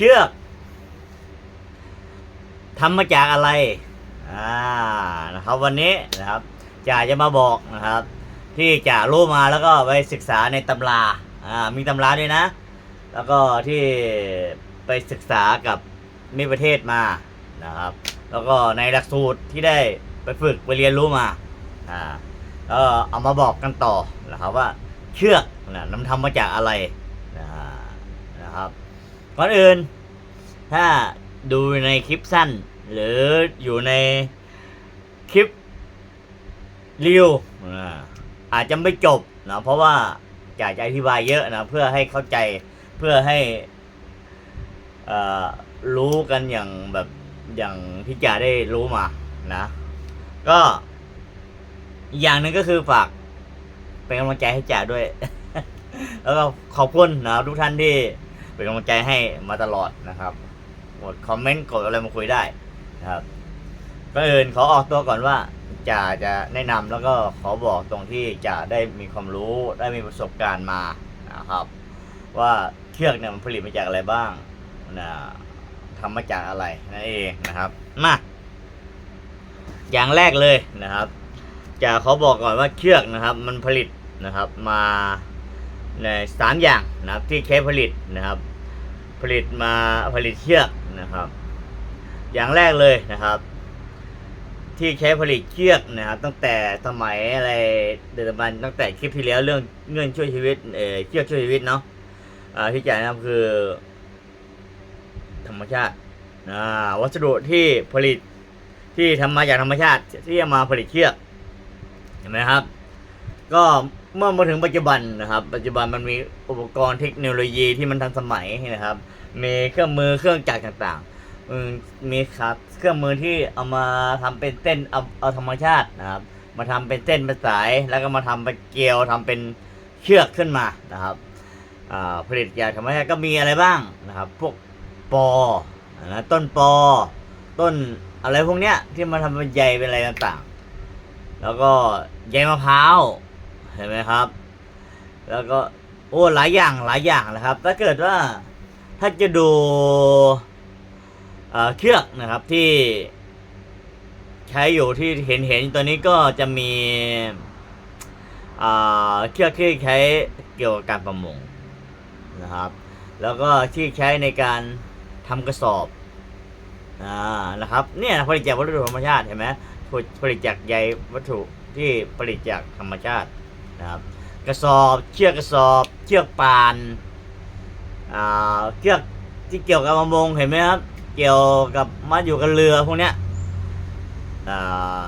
เชือกทำมาจากอะไรอ่านะครับวันนี้นะครับจ่าจะมาบอกนะครับ ที่จ่ารู้มาแล้วก็ไปศึกษาในตำราอ่ามีตำราด้วยนะ แล้วก็ที่ไปศึกษากับมิประเทศมานะครับ แล้วก็ในหลักสูตรที่ได้ไปฝึกไปเรียนรู้มาอ่าก็เอามาบอกกันต่อนะครับว่าเชือกนะนทำมาจากอะไรนะครับ ก่อนอื่น ถ้าดูในคลิปสั้น หรืออยู่ในคลิปรีวิวอาจจะไม่จบนะเพราะว่าอยากจะอธิบายเยอะนะเพื่อให้เข้าใจเพื่อให้รู้กันอย่างแบบอย่างที่จ่าได้รู้มานะ ก็อย่างหนึ่งก็คือฝากเป็นกำลังใจให้จ่าด้วย แล้วก็ขอบคุณนะทุกท่านที่ เป็นกำลังใจให้มาตลอดนะครับกดคอมเมนต์กดอะไรมาคุยได้นะครับก็อื่นขอออกตัวก่อนว่าจ่าจะแนะนำแล้วก็ขอบอกตรงที่จ่าได้มีความรู้ได้มีประสบการณ์มานะครับ ว่าเชือกเนี่ยมันผลิตมาจากอะไรบ้างนะทำมาจากอะไรนั่นเองนะครับมาอย่างแรกเลยนะครับจะขอบอกก่อนว่าเชือกนะครับ มันผลิตนะครับมาในสามอย่างนะครับที่เคผลิตนะครับ ผลิตมาผลิตเชือกนะครับ อย่างแรกเลยนะครับ ที่ใช้ผลิตเชือกนะครับ ตั้งแต่สมัยอะไรเดือนบันตั้งแต่คลิปที่แล้วเรื่องเงื่อนช่วยชีวิตเออเชือกช่วยชีวิตเนาะที่จะนะนำคือ ธรรมชาติวัสดุที่ผลิตที่ทำมาจากธรรมชาติที่จะมาผลิตเชือกเห็นไหมครับ ก็ เมื่อมาถึงปัจจุบันนะครับ ปัจจุบันมันมีอุปกรณ์เทคโนโลยีที่มันทันสมัยนะครับ มีเครื่องมือเครื่องจักรต่างๆมีครับเครื่องมือที่เอามาทำเป็นเส้นเอาเอาธรรมชาตินะครับ มาทำเป็นเส้นเป็นสาย แล้วก็มาทำเป็นเกลียวทำเป็นเชือกขึ้นมานะครับผลิตจากธรรมชาติก็มีอะไรบ้างนะครับ พวกปอนะต้นปอ ต้นอะไรพวกเนี้ยที่มาทำเป็นใยเป็นอะไรต่างๆ แล้วก็ใยมะพร้าว เห็นไหมครับ แล้วก็โอ้หลายอย่างหลายอย่างนะครับ ถ้าเกิดว่าถ้าจะดูเอ่อเชือกนะครับที่ใช้อยู่ที่เห็นเห็นตัวนี้ก็จะมีอ่าเชือกที่ใช้เกี่ยวกับการประมงนะครับ แล้วก็ที่ใช้ในการทำกระสอบอ่านะครับเนี่ยผลิตจากวัตถุธรรมชาติเห็นไหมผลิตจากใยวัตถุที่ผลิตจากธรรมชาติ นะครับกระสอบเชือกกระสอบเชือกปานอ่าเชือกที่เกี่ยวกับประมงเห็นไหมครับ เกี่ยวกับมาอยู่กับเรือพวกเนี้ยอ่า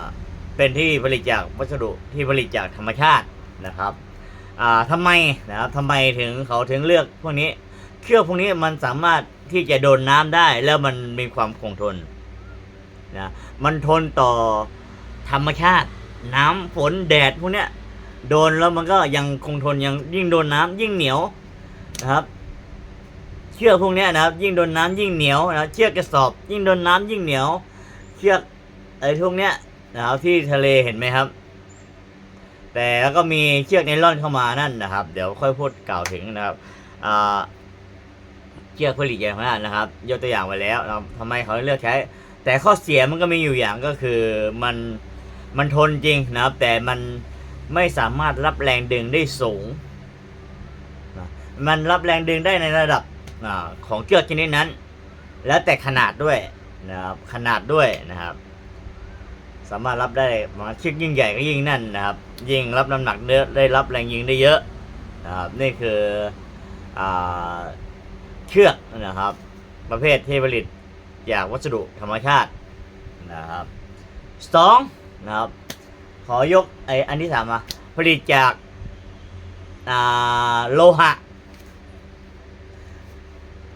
เป็นที่ผลิตจากวัสดุที่ผลิตจากธรรมชาตินะครับอ่าทำไมนะครับทำไมถึงเขาถึงเลือกพวกนี้เชือกพวกนี้มันสามารถที่จะโดนน้ำได้แล้วมันมีความคงทนนะมันทนต่อธรรมชาติ น้ำฝนแดดพวกเนี้ย โดนแล้วมันก็ยังคงทนยังยิ่งโดนน้ำยิ่งเหนียวนะครับ เชือกพวกนี้นะครับ ยิ่งโดนน้ำยิ่งเหนียวนะเชือกกระสอบ ยิ่งโดนน้ำยิ่งเหนียว เชือกไอ้พวกเนี้ยนะครับที่ทะเลเห็นไหมครับ แต่แล้วก็มีเชือกไนล่อนเข้ามานั่นนะครับ เดี๋ยวค่อยพูดกล่าวถึงนะครับเชือกผลิตอย่างนั้นนะครับ ยกตัวอย่างไว้แล้วนะครับทำไมเขาเลือกใช้ แต่ข้อเสียมันก็มีอยู่อย่างก็คือมันมันทนจริงนะครับ แต่มัน ไม่สามารถรับแรงดึงได้สูง มันรับแรงดึงได้ในระดับอของเชือกชนิดนั้น แล้วแต่ขนาดด้วยนะครับขนาดด้วยนะครับ สามารถรับได้มาเชือกยิ่งใหญ่ก็ยิ่งนั่นนะครับ ยิ่งรับน้ำหนักเยอได้รับแรงยิงได้เยอะนะครับนี่คืออเชือกนะครับ ประเภทที่ผลิตจากวัสดุธรรมชาตินะครับสองนะครับ อยกไออันที่สามมาผลิตจากโลหะ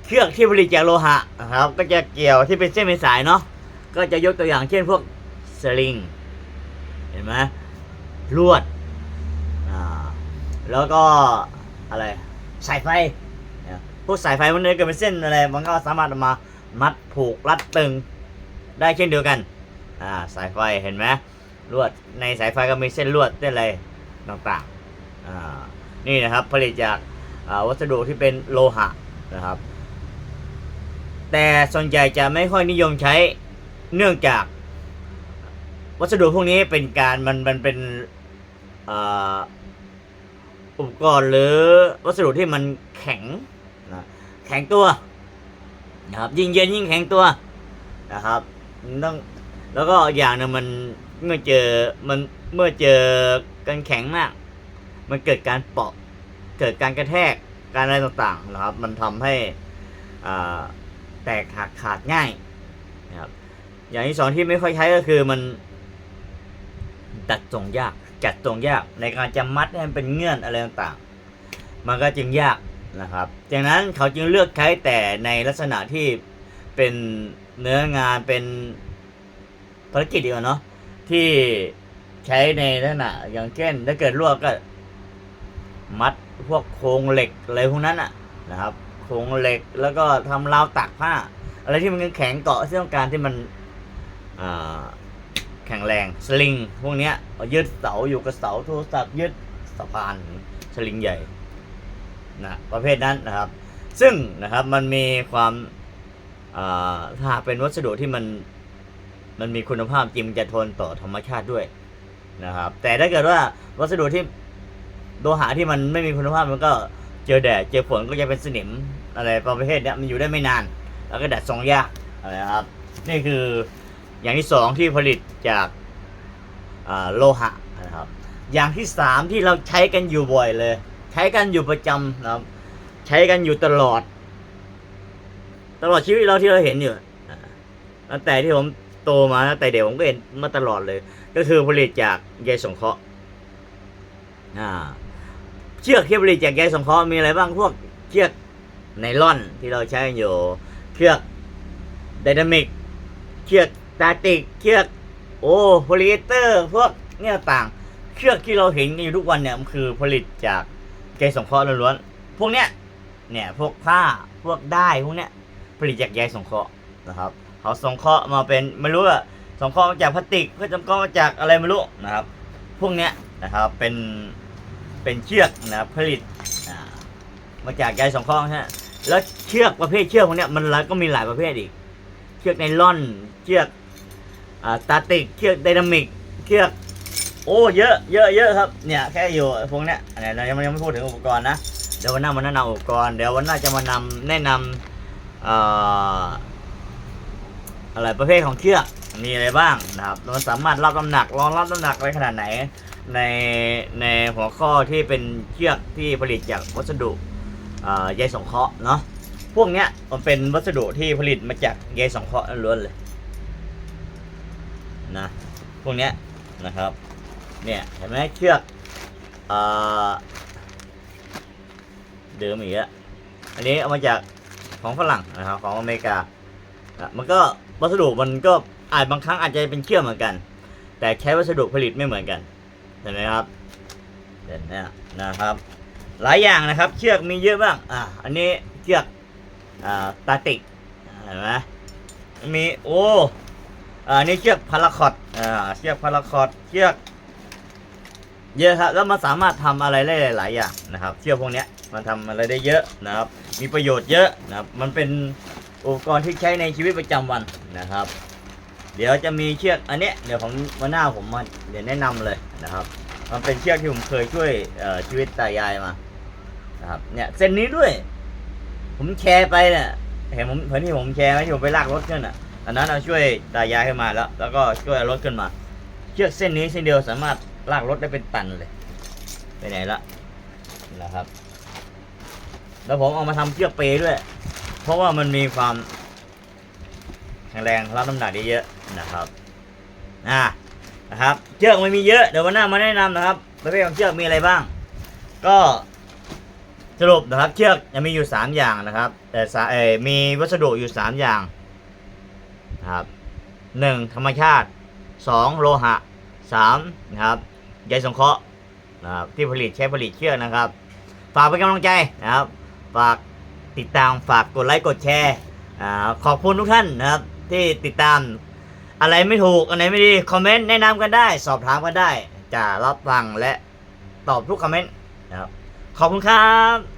เชือกที่ผลิตจากโลหะนะครับ ก็จะเกี่ยวที่เป็นเส้นเป็นสายเนาะก็จะยกตัวอย่างเช่นพวกสลิงเห็นไหมลวดแล้วก็อะไรสายไฟพวกสายไฟมันเลยเกิดเป็นเส้นอะไรมันก็สามารถมามัดผูกรัดตึงได้เช่นเดียวกันอ่าสายไฟเห็นไหม ลวดในสายไฟก็มีเส้นลวดเส้นอะไรต่างๆอ่านี่นะครับผลิตจากาวัสดุที่เป็นโลหะนะครับ แต่ส่วนใหญ่จะไม่ค่อยนิยมใช้เนื่องจากวัสดุพวกนี้เป็นการมันมันเป็นอุปกรณ์หรือวัสดุที่มันแข็งนะแข็งตัวนะครับยิ่งเย็นยิ่งแข็งตัวนะครับต้องแล้วก็อย่างหนึงมัน เมื่อเจอมันเมื่อเจอกันแข็งมาก มันเกิดการเปาะเกิดการกระแทกการอะไรต่างๆนะครับ มันทำให้แตกหักขาดง่ายนะครับอย่างที่สองที่ไม่ค่อยใช้ก็คือมันตัดทรงยากจัดทรงยากในการจะมัดให้มันเป็นเงื่อนอะไรต่างๆ มันก็จึงยากนะครับจากนั้นเขาจึงเลือกใช้แต่ในลักษณะที่เป็นเนื้องานเป็นภารกิจดีกว่าเนาะ ที่ใช้ในลักษณะอย่างเช่น ถ้าเกิดลวก็ มัดพวกโครงเหล็กอะไรพวกนั้นอะนะครับ โครงเหล็กแล้วก็ทำราวตากผ้า อะไรที่มันแข็งเกาะที่ต้องการที่มันแข็งแรงสลิงพวกเนี้ยยึดเสาอยู่กับเสาโทรศัพท์ยึดสะพานสลิงใหญ่นะประเภทนั้นนะครับ ซึ่งนะครับมันมีความถ้าเป็นวัสดุที่มัน มันมีคุณภาพจริงมันจะทนต่อธรรมชาติด้วยนะครับ แต่ถ้าเกิดว่าวัสดุที่โลหะที่มันไม่มีคุณภาพมันก็เจอแดดเจอฝนก็จะเป็นสนิมอะไรประเภทเนี้ยมันอยู่ได้ไม่นาน แล้วก็ดัดทรงยากอะไรครับ นี่คืออย่างที่สองที่ผลิตจากโลหะนะครับ อย่างที่สามที่เราใช้กันอยู่บ่อยเลย ใช้กันอยู่ประจำนะครับ ใช้กันอยู่ตลอด ตลอดชีวิตเราที่เราเห็นอยู่ตั้งแต่ที่ผม โตมาตั้งแต่เด็กผมก็เห็นมาตลอดเลย ก็คือผลิตจากใยสงเคราะห์อ่าเชือกที่ผลิตจากใยสงเคราะห์มีอะไรบ้างพวกเชือกไนล่อนที่เราใช้กันอยู่เชือกไดนามิกเชือกตาติกเชือกโอ้โพลีเอเตอร์พวกเนี่ยต่างเชือกที่เราเห็นกันอยู่ทุกวันเนี่ยมันคือผลิตจากใยสงเคราะห์ล้วนๆพวกเนี้ยเนี่ยพวกผ้าพวกได้พวกเนี้ยผลิตจากใยสงเคราะห์นะครับ เขาสงเคราะห์มาเป็นไม่รู้ว่าสงเคราะห์มาจากพลาสติกเพื่อสงเคราะห์มาจากอะไรไม่รู้นะครับ พวกเนี้ยนะครับเป็นเป็นเชือกนะครับผลิตมาจากใยสองข้องฮะแล้วเชือกประเภทเชือกพวกเนี้ยมันหลายก็มีหลายประเภทอีก เชือกไนล่อนเชือกอตาติกเชือกไดนามิกเชือกโอ้เยอะเยอะเยอะครับเนี่ยแค่อยู่พวกเนี้ยอันนี้เรายังไม่พูดถึงอุปกรณ์นะเดี๋ยววันหน้ามาแนะนำอุปกรณ์เดี๋ยววันหน้าจะมานำแนะนำ อะไรประเภทของเชือกมีอะไรบ้างนะครับมันสามารถรับน้ำหนักรองรับน้ำหนักไว้ขนาดไหน ในในหัวข้อที่เป็นเชือกที่ผลิตจากวัสดุใยสงเคราะห์เนาะพวกเนี้ยมันเป็นวัสดุที่ผลิตมาจากใยสงเคราะห์ล้วนเลยนะพวกเนี้ยนะครับเนี่ยเห็นไหมเชือกอ่าเดิมอีกแล้วอันนี้เอามาจากของฝรั่งนะครับของอเมริกา มันก็ วัสดุมันก็อาจบางครั้งอาจจะเป็นเชือกเหมือนกัน แต่ใช้วัสดุผลิตไม่เหมือนกันเห็นไหมครับเห็นเนี่ยนะครับ หลายอย่างนะครับ เชือกมีเยอะบ้างอ่าอันนี้เชือกอ่าตาติกเห็นไหมมีโอ้อ่านี่เชือกพาราคอตอ่าเชือกพาราคอตเชือก เยอะครับแล้วมันสามารถทำอะไรได้หลาย ๆ อย่างนะครับ เชือกพวกนี้มันทำอะไรได้เยอะนะครับ มีประโยชน์เยอะนะครับ มันเป็น อุปกรณ์ที่ใช้ในชีวิตประจำวันนะครับ เดี๋ยวจะมีเชือกอันนี้เดี๋ยวผมมาหน้าผมมาเดี๋ยวแนะนำเลยนะครับ มันเป็นเชือกที่ผมเคยช่วยชีวิตตายายมานะครับเนี่ยเส้นนี้ด้วย ผมแชร์ไปเนี่ยเห็นผมเห็นที่ผมแชร์ไหมที่ผมไปลากรถขึ้นอะอันนั้นเอาช่วยตายายขึ้นมาแล้ว แล้วก็ช่วยรถขึ้นมา เชือกเส้นนี้เส้นเดียวสามารถลากรถได้เป็นตันเลย ไปไหนละนะครับ แล้วผมเอามาทำเชือกเปย์ด้วย เพราะว่ามันมีความแข็งแรงรับน้ำหนักได้เยอะนะครับอ่านะครับเชือกมันมีเยอะเดี๋ยววันหน้ามาแนะนำนะครับประเภทของเชือกมีอะไรบ้าง ก็สรุปนะครับเชือกจะมีอยู่สามอย่างนะครับแต่สาเอมีวัสดุอยู่สามอย่างนะครับหนึ่งธรรมชาติสองโลหะสามนะครับใยสงเคราะห์นะครับที่ผลิตใช้ผลิตเชือกนะครับ ฝากเป็นกำลังใจนะครับฝาก ติดตามฝากกดไลค์กดแชร์อขอบคุณทุกท่านนะครับ ที่ติดตาม อะไรไม่ถูกอะไรไม่ดีคอมเมนต์แนะนำกันได้ สอบถามกันได้ จะรับฟังและตอบทุกคอมเมนต์นะครับขอบคุณครับ